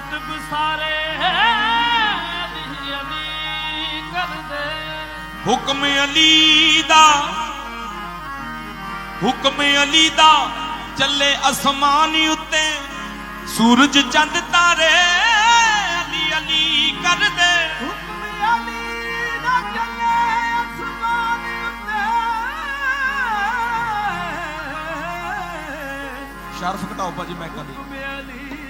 ਕੁਤਬ ਸਾਰੇ ਅਲੀ ਅਲੀ ਕਰਦੇ ਹੁਕਮ ਅਲੀ ਦਾ ਹੁਕਮ ਅਲੀ ਦਾ ਚੱਲੇ ਅਸਮਾਨ ਉੱਤੇ ਸੂਰਜ ਚੰਦ ਤਾਰੇ ਅਲੀ ਅਲੀ ਕਰਦੇ। ਹੁਕਮ ਅਲੀ ਦਾ ਚੱਲੇ ਅਸਮਾਨ ਉੱਤੇ। ਸ਼ਰਫ ਘਟਾਓ ਭਾਜੀ ਮੈਂ ਕਦੀ ਹੁਕਮ ਅਲੀ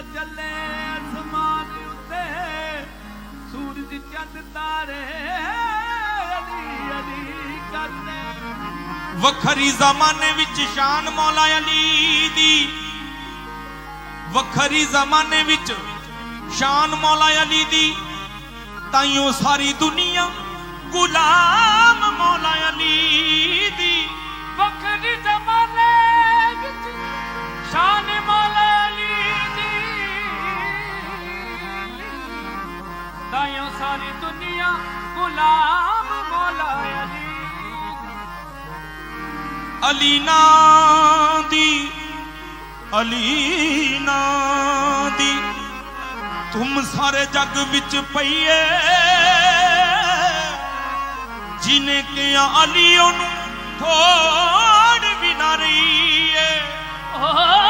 ਚੱਲੇ ਅਸਮਾਨ ਉੱਤੇ, ਸੂਰਜ ਚੰਦ ਤਾਰੇ, ਅਲੀ ਅਲੀ ਕਰਦੇ ਵੱਖਰੀ ਜ਼ਮਾਨੇ ਵਿੱਚ ਸ਼ਾਨ ਮੌਲਾ ਅਲੀ ਦੀ। ਵੱਖਰੀ ਜ਼ਮਾਨੇ ਵਿੱਚ ਸ਼ਾਨ ਮੌਲਾ ਅਲੀ ਦੀ। ਤਾਈਓ ਸਾਰੀ ਦੁਨੀਆ ਗੁਲਾਮ ਮੌਲਾ ਅਲੀ ਦੀ। ਸਾਰੀ ਦੁਨੀਆ ਗੁਲਾਮ ਮੌਲਾ ਅਲੀ ਅਲੀ ਨਾ ਦੀ ਅਲੀ ਨਾ ਦੀ ਤੁਮ ਸਾਰੇ ਜੱਗ ਵਿੱਚ ਪਈਏ। ਜਿਨੇ ਕਿਹਾ ਅਲੀ ਉਹਨੂੰ ਥੋੜ ਵੀ ਨਾ ਰਹੀਏ। ਓ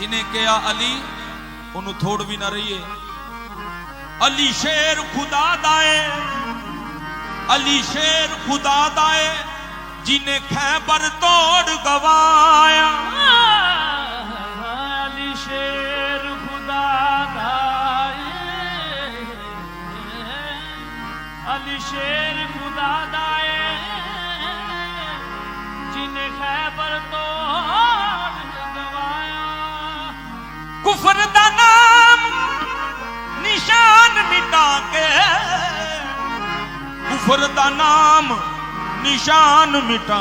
ਜਿਨੇ ਕਿਹਾ ਅਲੀ ਉਹਨੂੰ ਥੋੜ ਵੀ ਨਾ ਰਹੀਏ ਅਲੀ ਸ਼ੇਰ ਖੁਦਾ ਦਾ ਏ ਅਲੀ ਸ਼ੇਰ ਖੁਦਾ ਦਾ ਏ ਜਿਨੇ ਖੈਬਰ ਤੋੜ ਗਵਾਇਆ ਅਲੀ ਸ਼ੇਰ ਖੁਦਾ ਦਾ ਏ ਅਲੀ ਕੁਫਰ ਦਾ ਨਾਮ ਨਿਸ਼ਾਨ ਮਿਟਾ ਕੇ ਕੁਫਰ ਦਾ ਨਾਮ ਨਿਸ਼ਾਨ ਮਿਟਾ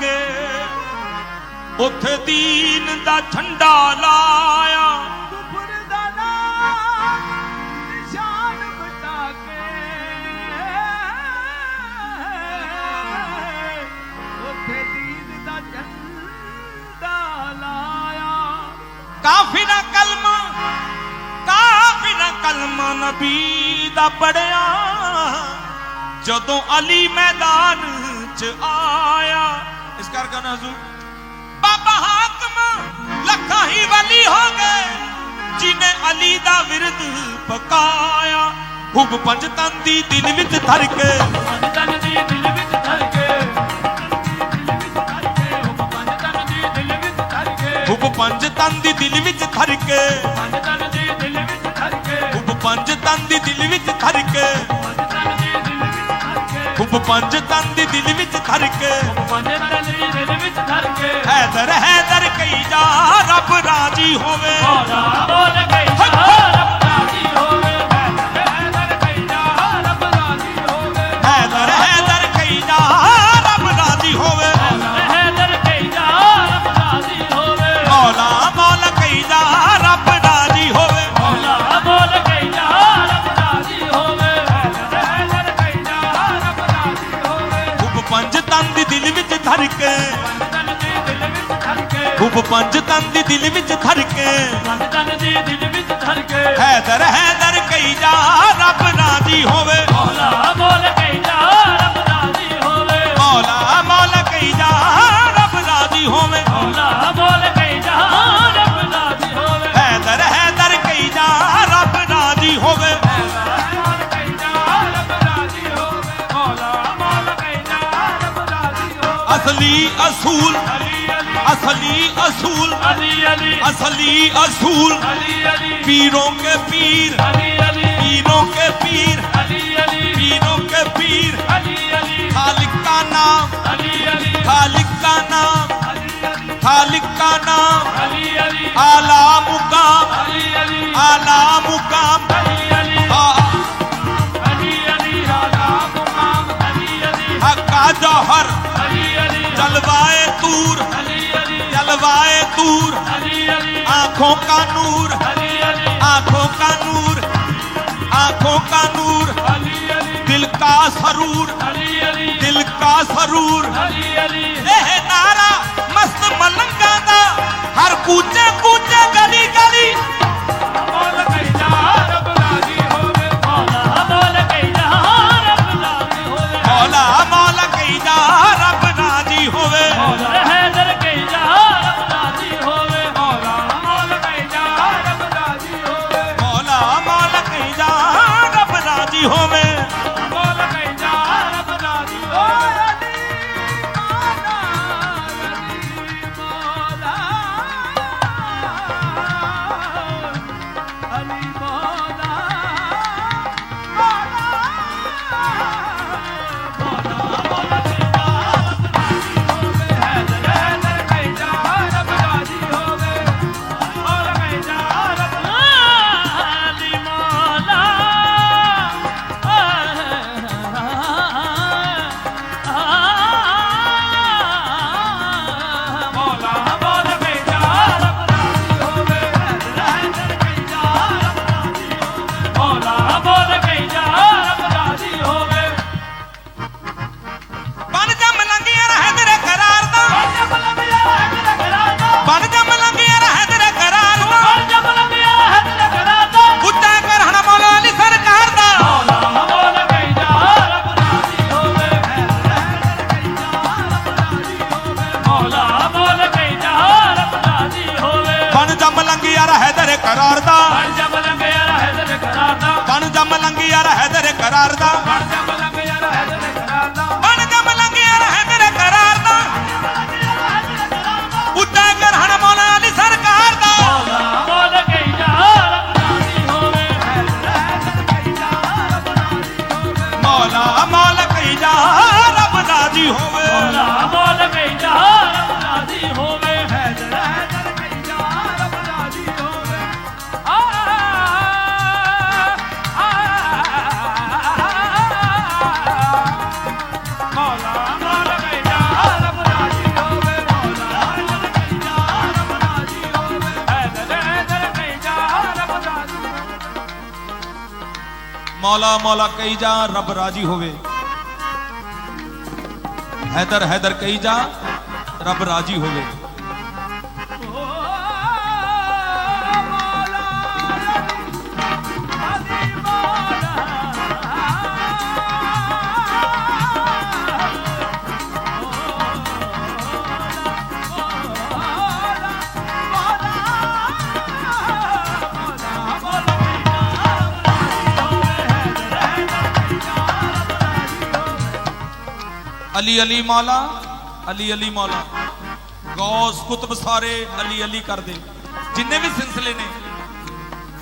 ਕੇ ਉਥੇ ਦੀਨ ਦਾ ਝੰਡਾ ਲਾਇਆ। ਕਾਫਿਰਾ ਕਲਮਾ ਕਾਫਿਰਾ ਕਲਮਾ ਨਬੀ ਦਾ ਪੜਿਆ। ਜਦੋਂ ਅਲੀ ਮੈਦਾਨ ਚ ਆਇਆ, ਇਸ ਕਰਕੇ ਨਾ ਹਜ਼ੂਰ, ਬਾਬਾ ਹਾਕਮ ਲੱਖਾਂ ਹੀ ਵਲੀ ਹੋ ਗਏ, ਜਿਨੇ ਅਲੀ ਦਾ ਵਿਰਦ ਪਕਾਇਆ। ਹੁਬ ਪੰਜ ਤਨ ਦੀ ਦਿਲ ਵਿੱਚ ਧਰ ਕੇ ਪੰਜ ਤਨ ਦੀ ਦਿਲ ਤਨ ਦੀ ਦਿਲ ਵਿੱਚ ਧਰ ਕੇ ਪੰਜ ਤਨ ਦੀ ਦਿਲ ਵਿੱਚ ਧਰ ਕੇ ਹੁਬ ਪੰਜ ਤਨ ਦੀ ਦਿਲ ਵਿੱਚ ਧਰ ਕੇ ਹੁਬ ਪੰਜ ਤਨ ਦੀ ਦਿਲ ਵਿੱਚ ਧਰ ਕੇ ਪੰਜ ਤਨ ਦੀ ਦਿਲ ਵਿੱਚ ਧਰ ਕੇ ਹੈਦਰ ਹੈਦਰ ਕਈ ਜਾ ਰੱਬ ਰਾਜੀ ਹੋਵੇ। ਮੌਲਾ ਬੋਲ ਜਾ ਪੰਜ ਤਨ ਦੀ ਦਿਲ ਵਿੱਚ ਧਰ ਕੇ ਪੰਜ ਤਨ ਦੀ ਦਿਲ ਵਿੱਚ ਧਰ ਕੇ ਹੈਦਰ ਹੈਦਰ ਕਹੀ ਜਾ ਰੱਬ ਰਾਜੀ ਹੋਵੇ। ਮੌਲਾ ਬੋਲ ਕੇ ਜਾ ਰੱਬ ਰਾਜ਼ੀ ਹੋਵੇ। ਮੌਲਾ ਮੌਲਾ ਕਹੀ ਜਾ ਰੱਬ ਰਾਜੀ ਹੋਵੇ। ਮੌਲਾ ਬੋਲ ਕੇ ਜਾ ਰੱਬ ਰਾਜ਼ੀ ਹੋਵੇ। ਹੈਦਰ ਹੈਦਰ ਕਹੀ ਜਾ ਰੱਬ ਰਾਜੀ ਹੋਵੇ। ਮੌਲਾ ਕੇ ਜਾ ਰੱਬ ਰਾਜ਼ੀ ਹੋਵੇ ਮੌਲਾ ਬੋਲ ਕੇ ਜਾ ਰੱਬ ਰਾਜ਼ੀ ਹੋਵੇ। ਅਸਲੀ ਅਸੂਲ اصلی اصول اصلی اصول پیروں کے پیر پیروں کے پیر پیروں کے پیر علی خالق کا نام علی خالق کا نام خالق کا نام علی اعلی مقام علی مقام نور، آنکھوں کا نور، آنکھوں کا نور، آنکھوں کا نور، دل کا سرور، دل کا سرور۔ یہ نعرہ مست ملنگا دا ہر کوچے کوچے گلی گلی۔ ਜਾ ਮਲੰਗ ਯਾਰ ਹੈਦਰ ਕਰਾਰ ਦਾ। ਬਣ ਜਾ ਮਲੰਗ ਯਾਰ ਹੈਦਰ ਕਰਾਰ ਦਾ। ਬਣ ਜਾ ਮਲੰਗ ਯਾਰ ਹੈਦਰ ਕਰਾਰ ਦਾ। ਬਣ ਜਾ ਮੌਲਾ ਮੌਲਾ ਕਹੀ ਜਾ ਰੱਬ ਰਾਜੀ ਹੋਵੇ। ਹੈਦਰ ਹੈਦਰ ਕਹੀ ਜਾ ਰੱਬ ਰਾਜੀ ਹੋਵੇ। ਅਲੀ ਅਲੀ ਮੌਲਾ, ਅਲੀ ਅਲੀ ਮੌਲਾ। ਗੌਸ ਕੁਤਬ ਸਾਰੇ ਅਲੀ ਅਲੀ ਕਰਦੇ। ਜਿੰਨੇ ਵੀ ਸਿਲਸਿਲੇ ਨੇ,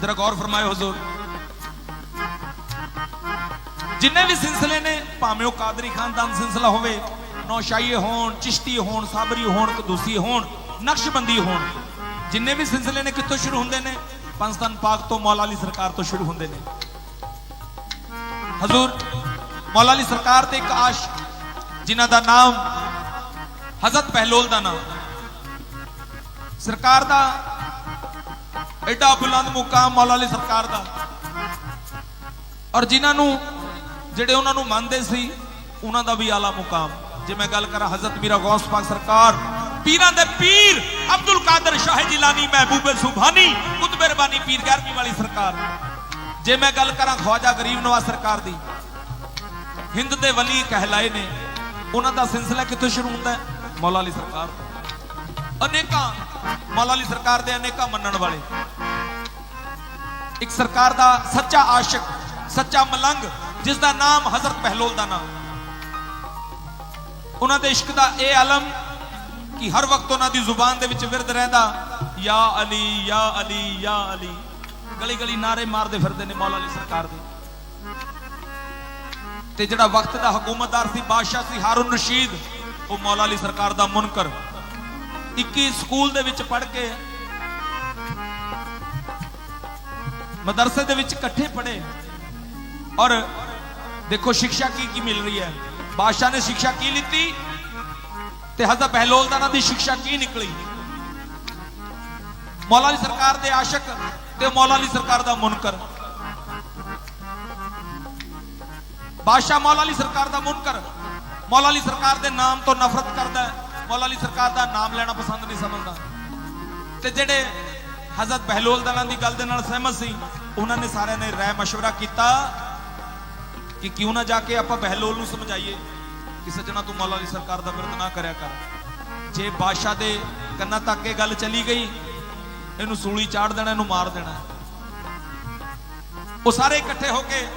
ਜਰਾ ਗੌਰ ਫਰਮਾਇਓ ਹਜ਼ੂਰ। ਜਿੰਨੇ ਵੀ ਸਿਲਸਿਲੇ ਨੇ, ਭਾਵੇਂ ਉਹ ਕਾਦਰੀ ਖਾਨਦਾਨ ਸਿਲਸਿਲਾ ਹੋਵੇ, ਨੌਸ਼ਾਈਏ ਹੋਣ, ਚਿਸ਼ਤੀ ਹੋਣ, ਸਾਬਰੀ ਹੋਣ, ਕਦੂਸੀ ਹੋਣ, ਨਕਸ਼ਬੰਦੀ ਹੋਣ, ਜਿੰਨੇ ਵੀ ਸਿਲਸਿਲੇ ਨੇ ਕਿੱਥੋਂ ਸ਼ੁਰੂ ਹੁੰਦੇ ਨੇ ਪੰਜਤਨ ਪਾਕ ਤੋਂ ਮੌਲਾ ਅਲੀ ਸਰਕਾਰ ਤੋਂ ਸ਼ੁਰੂ ਹੁੰਦੇ ਨੇ। ਹਜ਼ੂਰ, ਮੌਲਾ ਅਲੀ ਸਰਕਾਰ ਤੇ ਇੱਕ ਆਸ਼ ਜਿਨ੍ਹਾਂ ਦਾ ਨਾਮ ਹਜ਼ਰਤ ਪਹਿਲੋਲ ਦਾ ਨਾਮ। ਸਰਕਾਰ ਦਾ ਐਡਾ ਬੁਲੰਦ ਮੁਕਾਮ ਮੌਲਾ ਅਲੀ ਸਰਕਾਰ ਦਾ। ਔਰ ਜਿਨ੍ਹਾਂ ਨੂੰ, ਜਿਹੜੇ ਉਹਨਾਂ ਨੂੰ ਮੰਨਦੇ ਸੀ, ਉਹਨਾਂ ਦਾ ਵੀ ਆਲਾ ਮੁਕਾਮ। ਜੇ ਮੈਂ ਗੱਲ ਕਰਾਂ ਹਜ਼ਰਤ ਮੀਰਾ ਗੌਸ ਪਾਕ ਸਰਕਾਰ, ਪੀਰਾਂ ਦੇ ਪੀਰ ਅਬਦੁਲ ਕਾਦਰ ਸ਼ਾਹ ਜਿਲਾਨੀ ਮਹਿਬੂਬ ਸੁਭਾਨੀ, ਕੁਤਬੇ ਰਬਾਨੀ ਪੀਰ ਗਿਆਰਵੀਂ ਵਾਲੀ ਸਰਕਾਰ। ਜੇ ਮੈਂ ਗੱਲ ਕਰਾਂ ਖਵਾਜਾ ਗਰੀਬ ਨਵਾਜ਼ ਸਰਕਾਰ ਦੀ, ਹਿੰਦ ਦੇ ਵਲੀ ਕਹਿਲਾਏ ਨੇ। ਉਹਨਾਂ ਦਾ ਸਿਲਸਿਲਾ ਕਿੱਥੋਂ ਸ਼ੁਰੂ ਹੁੰਦਾ ਹੈ? ਮੌਲਾ ਅਲੀ ਸਰਕਾਰ ਤੋਂ। ਅਨੇਕਾਂ, ਮੌਲਾ ਅਲੀ ਸਰਕਾਰ ਦੇ ਅਨੇਕਾਂ ਮੰਨਣ ਵਾਲੇ। ਇੱਕ ਸਰਕਾਰ ਦਾ ਸੱਚਾ ਆਸ਼ਿਕ, ਸੱਚਾ ਮਲੰਗ, ਜਿਸ ਦਾ ਨਾਮ ਹਜ਼ਰਤ ਪਹਿਲੋਲ ਦਾ ਨਾਮ। ਉਹਨਾਂ ਦੇ ਇਸ਼ਕ ਦਾ ਇਹ ਆਲਮ ਕਿ ਹਰ ਵਕਤ ਉਹਨਾਂ ਦੀ ਜ਼ੁਬਾਨ ਦੇ ਵਿੱਚ ਵਿਰਦ ਰਹਿੰਦਾ, ਯਾ ਅਲੀ ਯਾ ਅਲੀ ਯਾ ਅਲੀ। ਗਲੀ ਗਲੀ ਨਾਰੇ ਮਾਰਦੇ ਫਿਰਦੇ ਨੇ ਮੌਲਾ ਅਲੀ ਸਰਕਾਰ ਦੇ। ਤੇ ਜਿਹੜਾ ਵਕਤ ਦਾ ਹਕੂਮਤਦਾਰ ਸੀ, ਬਾਦਸ਼ਾਹ ਸੀ ਹਾਰੂਨ ਰਸ਼ੀਦ, ਉਹ ਮੌਲਾ ਅਲੀ ਸਰਕਾਰ ਦਾ ਮੁਨਕਰ। 21 ਸਕੂਲ ਦੇ ਵਿੱਚ ਪੜ੍ਹ ਕੇ ਮਦਰਸੇ ਦੇ ਵਿੱਚ ਇਕੱਠੇ ਪੜ੍ਹੇ ਔਰ ਦੇਖੋ ਸਿੱਖਿਆ ਕੀ ਕੀ ਮਿਲ ਰਹੀ ਹੈ। ਬਾਦਸ਼ਾਹ ਨੇ ਸਿੱਖਿਆ ਕੀ ਲਿੱਤੀ ਤੇ ਹਜ਼ਰਤ ਬਹਿਲੋਲ ਦਾ ਦੀ ਸਿੱਖਿਆ ਕੀ ਨਿਕਲੀ? ਮੌਲਾ ਅਲੀ ਸਰਕਾਰ ਦੇ ਆਸ਼ਿਕ ਤੇ ਮੌਲਾ ਅਲੀ ਸਰਕਾਰ ਦਾ ਮੁਨਕਰ। ਬਾਦਸ਼ਾਹ ਮੌਲਾ ਅਲੀ ਸਰਕਾਰ ਦਾ ਮੁਨਕਰ ਮੌਲਾ ਅਲੀ ਸਰਕਾਰ ਦੇ ਨਾਮ ਤੋਂ ਨਫ਼ਰਤ ਕਰਦਾ ਹੈ ਮੌਲਾ ਅਲੀ ਸਰਕਾਰ ਦਾ ਨਾਮ ਲੈਣਾ ਪਸੰਦ ਨਹੀਂ ਸਮਝਦਾ ਤੇ ਜਿਹੜੇ ਹਜ਼ਰਤ ਬਹਿਲੋਲ ਦਲਾਂ ਦੀ ਗੱਲ ਦੇ ਨਾਲ ਸਹਿਮਤ ਸੀ ਉਹਨਾਂ ਨੇ ਸਾਰਿਆਂ ਨੇ ਰਾਏ مشورہ ਕੀਤਾ ਕਿ ਕਿਉਂ ਨਾ ਜਾ ਕੇ ਆਪਾਂ ਬਹਿਲੋਲ ਨੂੰ ਸਮਝਾਈਏ ਕਿ ਸੱਜਣਾ ਤੂੰ ਮੌਲਾ ਅਲੀ ਸਰਕਾਰ ਦਾ ਵਿਰੋਧ ਨਾ ਕਰਿਆ ਕਰ ਜੇ ਬਾਦਸ਼ਾਹ ਦੇ ਕੰਨਾਂ ਤੱਕ ਇਹ ਗੱਲ ਚਲੀ ਗਈ ਇਹਨੂੰ ਸੂਲੀ ਚਾੜ ਦੇਣਾ ਇਹਨੂੰ ਮਾਰ ਦੇਣਾ ਉਹ ਸਾਰੇ ਇਕੱਠੇ ਹੋ ਕੇ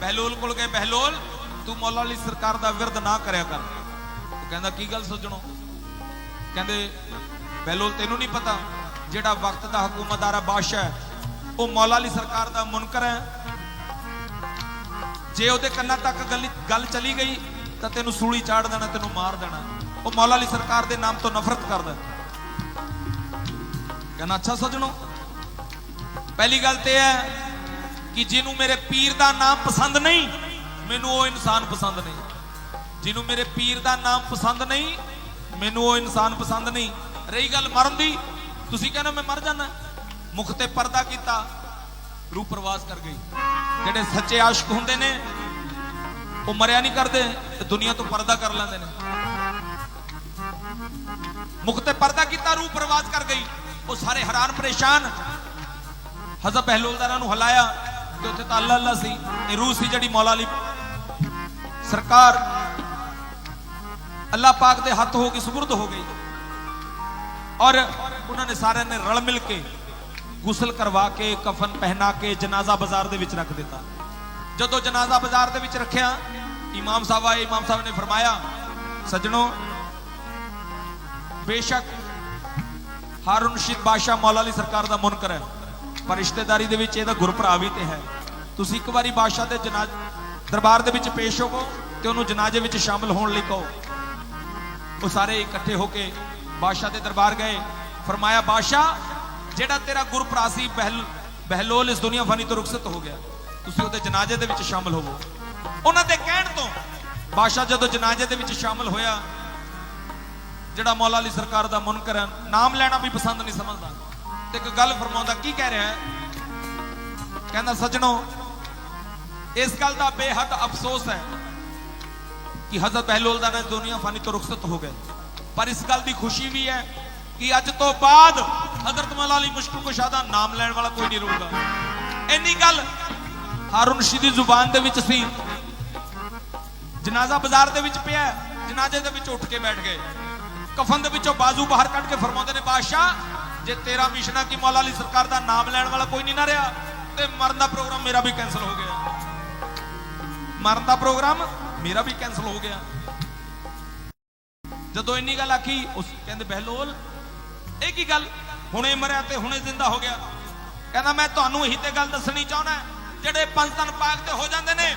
ਬਹਿਲੋਲ ਕੋਲ ਗਏ ਬਹਿਲੋਲ ਤੂੰ ਮੌਲਾ ਅਲੀ ਸਰਕਾਰ ਦਾ ਵਿਰਧ ਨਾ ਕਰਿਆ ਕਰ। ਉਹ ਕਹਿੰਦਾ ਕੀ ਗੱਲ ਸੋਚਣੋ? ਕਹਿੰਦੇ ਬਹਿਲੋਲ ਤੈਨੂੰ ਨਹੀਂ ਪਤਾ ਜਿਹੜਾ ਵਕਤ ਦਾ ਹਕੂਮਤਦਾਰ ਹੈ ਬਾਦਸ਼ਾਹ ਹੈ, ਉਹ ਮੌਲਾ ਅਲੀ ਸਰਕਾਰ ਦਾ ਮੁਨਕਰ ਹੈ। ਜੇ ਉਹਦੇ ਕੰਨਾਂ ਤੱਕ ਗੱਲ ਗੱਲ ਚਲੀ ਗਈ ਤਾਂ ਤੈਨੂੰ ਸੂਲੀ ਚਾੜ ਦੇਣਾ ਤੈਨੂੰ ਮਾਰ ਦੇਣਾ। ਉਹ ਮੌਲਾ ਅਲੀ ਸਰਕਾਰ ਦੇ ਨਾਮ ਤੋਂ ਨਫ਼ਰਤ ਕਰਦਾ ਕਹਿੰਦਾ ਅੱਛਾ ਸੱਜਣੋ ਪਹਿਲੀ ਗੱਲ ਤੇ ਹੈ ਕਿ ਜਿਹਨੂੰ ਮੇਰੇ ਪੀਰ ਦਾ ਨਾਮ ਪਸੰਦ ਨਹੀਂ, ਮੈਨੂੰ ਉਹ ਇਨਸਾਨ ਪਸੰਦ ਨਹੀਂ। ਜਿਹਨੂੰ ਮੇਰੇ ਪੀਰ ਦਾ ਨਾਮ ਪਸੰਦ ਨਹੀਂ, ਮੈਨੂੰ ਉਹ ਇਨਸਾਨ ਪਸੰਦ ਨਹੀਂ। ਰਹੀ ਗੱਲ ਮਰਨ ਦੀ? ਤੁਸੀਂ ਕਹਿੰਦੇ ਮੈਂ ਮਰ ਜਾਣਾ ਮੁਖ ਤੇ ਪਰਦਾ ਕੀਤਾ, ਰੂਹ ਪ੍ਰਵਾਸ ਕਰ ਗਈ। ਜਿਹੜੇ ਸੱਚੇ ਆਸ਼ਿਕ ਹੁੰਦੇ ਨੇ, ਉਹ ਮਰਿਆ ਨਹੀਂ ਕਰਦੇ, ਤੇ ਦੁਨੀਆ ਤੋਂ ਪਰਦਾ ਕਰ ਲੈਂਦੇ ਨੇ। ਮੁਖ ਤੇ ਪਰਦਾ ਕੀਤਾ, ਰੂਹ ਪ੍ਰਵਾਸ ਕਰ ਗਈ। ਉਹ ਸਾਰੇ ਹੈਰਾਨ, ਪਰੇਸ਼ਾਨ। ਹਜ਼ਰਤ ਬਹਿਲੋਲਦਾਰਾਂ ਨੂੰ ਹਲਾਇਆ। ਤੇ ਉੱਥੇ ਤਾਂ ਅੱਲਾ ਅੱਲਾ ਸੀ, ਇਹ ਰੂਹ ਸੀ ਜਿਹੜੀ ਮੌਲਾ ਅਲੀ। ਸਰਕਾਰ ਅੱਲਾ ਪਾਕ ਦੇ ਹੱਥ ਹੋ ਕੇ ਸੁਪਰਦ ਹੋ ਗਈ। ਔਰ ਉਹਨਾਂ ਨੇ ਸਾਰਿਆਂ ਨੇ ਰਲ ਮਿਲ ਕੇ ਗੁਸਲ ਕਰਵਾ ਕੇ, ਕਫਨ ਪਹਿਨਾ ਕੇ, ਜਨਾਜ਼ਾ ਬਾਜ਼ਾਰ ਦੇ ਵਿੱਚ ਰੱਖ ਦਿੱਤਾ। ਜਦੋਂ ਜਨਾਜ਼ਾ ਬਾਜ਼ਾਰ ਦੇ ਵਿੱਚ ਰੱਖਿਆ, ਇਮਾਮ ਸਾਹਿਬ ਆਏ, ਇਮਾਮ ਸਾਹਿਬ ਨੇ ਫਰਮਾਇਆ, ਸੱਜਣੋ, ਬੇਸ਼ੱਕ ਹਾਰੂਨ ਰਸ਼ੀਦ ਬਾਦਸ਼ਾਹ ਮੌਲਾ ਅਲੀ ਸਰਕਾਰ ਦਾ ਮੁਨਕਰ ਹੈ। ਪਰ ਰਿਸ਼ਤੇਦਾਰੀ ਦੇ ਵਿੱਚ ਇਹਦਾ ਗੁਰਭਰਾ ਵੀ ਤੇ ਹੈ। ਤੁਸੀਂ ਇੱਕ ਵਾਰੀ ਬਾਦਸ਼ਾਹ ਦੇ ਜਨਾਜ਼ ਦਰਬਾਰ ਦੇ ਵਿੱਚ ਪੇਸ਼ ਹੋਵੋ ਤੇ ਉਹਨੂੰ ਜਨਾਜ਼ੇ ਵਿੱਚ ਸ਼ਾਮਲ ਹੋਣ ਲਈ ਕਹੋ। ਉਹ ਸਾਰੇ ਇਕੱਠੇ ਹੋ ਕੇ ਬਾਦਸ਼ਾਹ ਦੇ ਦਰਬਾਰ ਗਏ। ਫਰਮਾਇਆ, ਬਾਦਸ਼ਾਹ, ਜਿਹੜਾ ਤੇਰਾ ਗੁਰਭਰਾ ਸੀ, ਬਹਿਲ ਬਹਿਲੋਲ ਇਸ ਦੁਨੀਆ ਫਨੀ ਤੋਂ ਰੁਖਸਤ ਹੋ ਗਿਆ। ਤੁਸੀਂ ਉਹਦੇ ਜਨਾਜ਼ੇ ਦੇ ਵਿੱਚ ਸ਼ਾਮਲ ਹੋਵੋ। ਉਹਨਾਂ ਦੇ ਕਹਿਣ ਤੋਂ ਬਾਦਸ਼ਾਹ ਜਦੋਂ ਜਨਾਜ਼ੇ ਦੇ ਵਿੱਚ ਸ਼ਾਮਲ ਹੋਇਆ, ਜਿਹੜਾ ਮੌਲਾ ਅਲੀ ਸਰਕਾਰ ਦਾ ਮੁਨਕਰ ਨਾਮ ਲੈਣਾ ਵੀ ਪਸੰਦ ਨਹੀਂ ਸਮਝਦਾ। ਤੇ ਇੱਕ ਗੱਲ ਫਰਮਾਉਂਦਾ, ਕੀ ਕਹਿ ਰਿਹਾ ਕਹਿੰਦਾ, ਸੱਜਣੋ, ਇਸ ਗੱਲ ਦਾ ਬੇਹੱਦ ਅਫਸੋਸ ਹੈ ਕਿ ਹਜ਼ਰਤ ਬਹਿਲੋਲ ਦਾ ਨੇ ਦੁਨੀਆ ਫਾਨੀ ਤੋਂ ਰੁਖਸਤ ਹੋ ਗਏ ਪਰ ਇਸ ਗੱਲ ਦੀ ਖੁਸ਼ੀ ਵੀ ਹੈ ਕਿ ਅੱਜ ਤੋਂ ਬਾਅਦ ਹਜ਼ਰਤ ਮੌਲਾ ਅਲੀ ਮੁਸ਼ਕਿਲ ਕੁਸ਼ਾ ਦਾ ਨਾਮ ਲੈਣ ਵਾਲਾ ਕੋਈ ਨਹੀਂ ਰਹੂਗਾ। ਇੰਨੀ ਗੱਲ ਹਾਰੂਨ ਰਸ਼ੀਦ ਦੀ ਜ਼ੁਬਾਨ ਦੇ ਵਿੱਚ ਸੀ। ਜਨਾਜ਼ਾ ਬਾਜ਼ਾਰ ਦੇ ਵਿੱਚ ਪਿਆ ਜਨਾਜ਼ੇ ਦੇ ਵਿੱਚ ਉੱਠ ਕੇ ਬੈਠ ਗਏ। ਕਫਨ ਦੇ ਵਿੱਚੋਂ ਬਾਜ਼ੂ ਬਾਹਰ ਕੱਢ ਕੇ ਫਰਮਾਉਂਦੇ ਨੇ, ਬਾਦਸ਼ਾਹ ਜੇ ਤੇਰਾ ਮਿਸ਼ਨਾ ਕਿ ਮੌਲਾ ਅਲੀ ਸਰਕਾਰ ਦਾ ਨਾਮ ਲੈਣ ਵਾਲਾ ਕੋਈ ਨਹੀਂ ਨਾ ਰਿਹਾ, ਤੇ ਮਰਨ ਦਾ ਪ੍ਰੋਗਰਾਮ ਮੇਰਾ ਵੀ ਕੈਨਸਲ ਹੋ ਗਿਆ। ਮਰਨ ਦਾ ਪ੍ਰੋਗਰਾਮ ਮੇਰਾ ਵੀ ਕੈਨਸਲ ਹੋ ਗਿਆ। ਜਦੋਂ ਇੰਨੀ ਗੱਲ ਆਖੀ, ਉਸ ਕਹਿੰਦੇ, ਬਹਿਲੋਲ, ਇਹ ਕੀ ਗੱਲ? ਹੁਣੇ ਮਰਿਆ ਤੇ ਹੁਣੇ ਜ਼ਿੰਦਾ ਹੋ ਗਿਆ। ਕਹਿੰਦਾ, ਮੈਂ ਤੁਹਾਨੂੰ ਇਹੀ ਤੇ ਗੱਲ ਦੱਸਣੀ ਚਾਹੁੰਦਾ ਜਿਹੜੇ ਪੰਜ ਤਨ ਪਾਕ ਤੇ ਹੋ ਜਾਂਦੇ ਨੇ,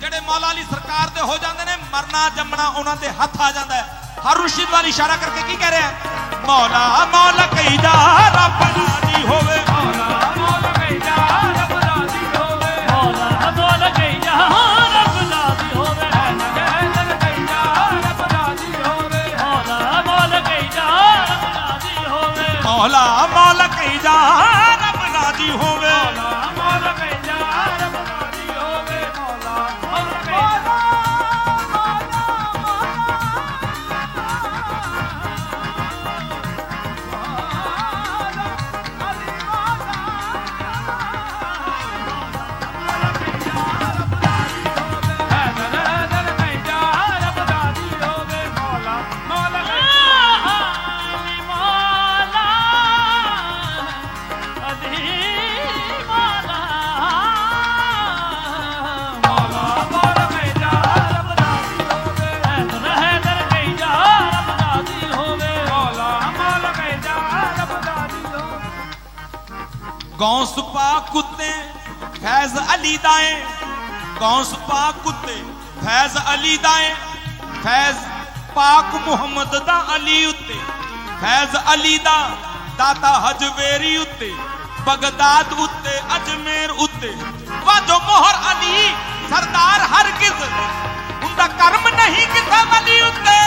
ਜਿਹੜੇ ਮੌਲਾ ਅਲੀ ਸਰਕਾਰ ਤੇ ਹੋ ਜਾਂਦੇ ਨੇ, ਮਰਨਾ ਜੰਮਣਾ ਉਹਨਾਂ ਦੇ ਹੱਥ ਆ ਜਾਂਦਾ ਹੈ। ਹਰ ਰਸ਼ੀਦ ਵਾਲੀ ਇਸ਼ਾਰਾ ਕਰਕੇ ਕੀ ਕਹਿ ਰਿਹਾ ਹੈ? ਮੌਲਾ ਮੌਲਾ ਕਹੀ ਜਾ ਰੱਬ ਰਾਜੀ ਹੋਵੇ। ਮੌਲਾ ਮੌਲਾ ਕਹੀ ਜਾ ਰੱਬ ਰਾਜ਼ੀ ਹੋਵੇ। ਮੌਲਾ ਮੌਲਾ ਕਹੀ ਜਾ ਰੱਬ ਰਾਜ਼ੀ ਹੋਵੇ। ਨਗਰ ਕਹੀ ਜਾ ਰੱਬ ਰਾਜ਼ੀ ਹੋਵੇ। ਮੌਲਾ ਮੌਲਾ ਕਹੀ ਜਾ ਰੱਬ ਰਾਜ਼ੀ ਹੋਵੇ। ਮੌਲਾ ਮੌਲਾ ਕਹੀ ਜਾ ਰੱਬ ਰਾਜੀ ਹੋਵੇ। ਗੌਸ ਪਾਕ ਕੁੱਤੇ, ਫੈਜ਼ ਅਲੀ ਦਾਏ। ਗੌਸ ਪਾਕ ਕੁੱਤੇ, ਫੈਜ਼ ਅਲੀ ਦਾਏ। ਫੈਜ਼ ਪਾਕ ਮੁਹੰਮਦ ਦਾ ਅਲੀ ਉੱਤੇ। ਫੈਜ਼ ਅਲੀ ਦਾ ਦਾਤਾ ਹਜਵੇਰੀ ਉੱਤੇ। ਬਗਦਾਦ ਉੱਤੇ, ਅਜਮੇਰ ਉੱਤੇ। ਵਾਜੋ ਮੋਹਰ ਅਲੀ, ਸਰਦਾਰ ਹਰਗਿਜ਼। ਹੁੰਦਾ ਕਰਮ ਨਹੀਂ ਕਿਸੇ ਵਲੀ ਉੱਤੇ।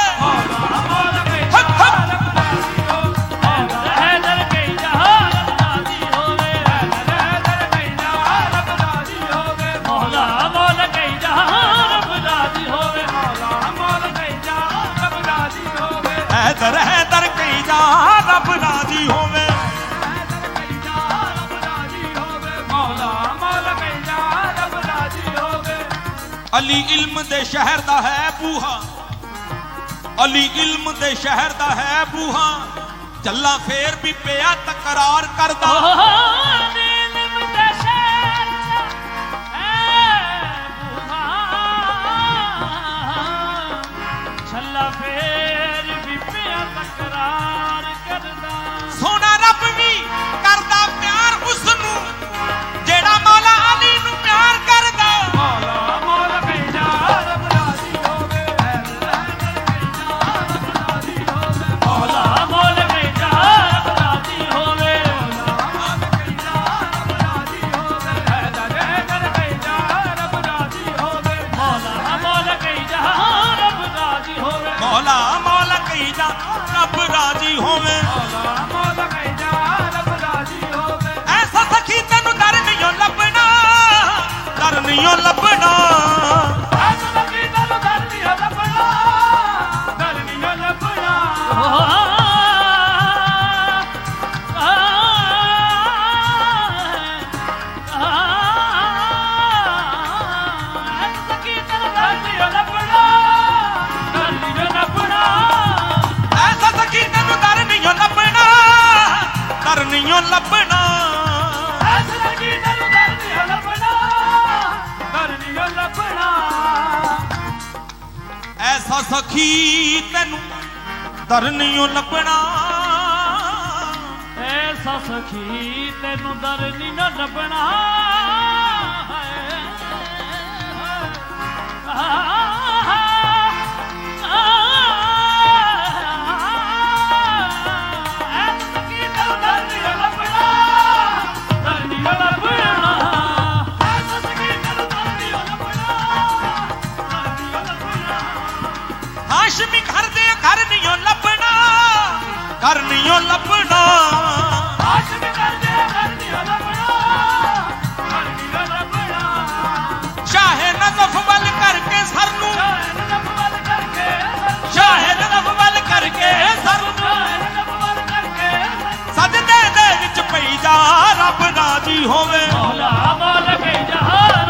ਅਲੀ ਇਲਮ ਦੇ ਸ਼ਹਿਰ ਦਾ ਹੈ ਬੂਹਾ। ਚੱਲਾ ਫੇਰ ਵੀ ਪਿਆ ਤਕਰਾਰ ਕਰਦਾ। ਰੱਬ ਰਾਜੀ ਹੋਵੇ। ਐਸਾ ਸਖੀ ਤੈਨੂੰ ਦਰ ਨਹੀਂ ਲੱਭਣਾ ਦਰ ਨਹੀਂ ਲੱਭਣਾ। ਸਖੀ ਤੈਨੂੰ ਦਰ ਲੱਭਣਾ। ਐਸਾ ਸਖੀ ਤੈਨੂੰ ਦਰਨੀ ਨਾ ਲੱਭਣਾ। ਹਾਸ਼ਮੀ ਰਾਜੀ ਹੋਵੇ। ਮੌਲਾ ਮੌਲਾ ਕਈ ਜਹਾਨ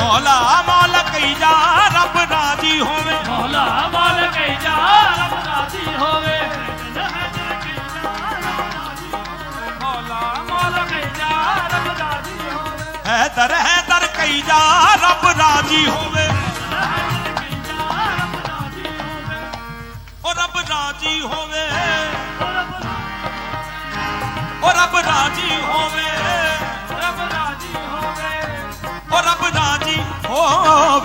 ਮੌਲਾ ਮੌਲਾ ਕਈ ਜਾ ਰੱਬ ਰਾਜੀ ਹੋਵੇ। ਮੌਲਾ ਹੋਵੇ ਹੈਦਰ ਕਈ ਜਾ, ਰੱਬ ਰਾਜੀ ਹੋਵੇ। ਉਹ ਰੱਬ ਰਾਜੀ ਹੋਵੇ। ਉਹ ਰੱਬ ਰਾਜੀ ਹੋਵੇ। ਰੱਬ ਰਾਜ਼ੀ ਹੋਵੇ ਉਹ ਰੱਬ ਰਾਜੀ ਹੋ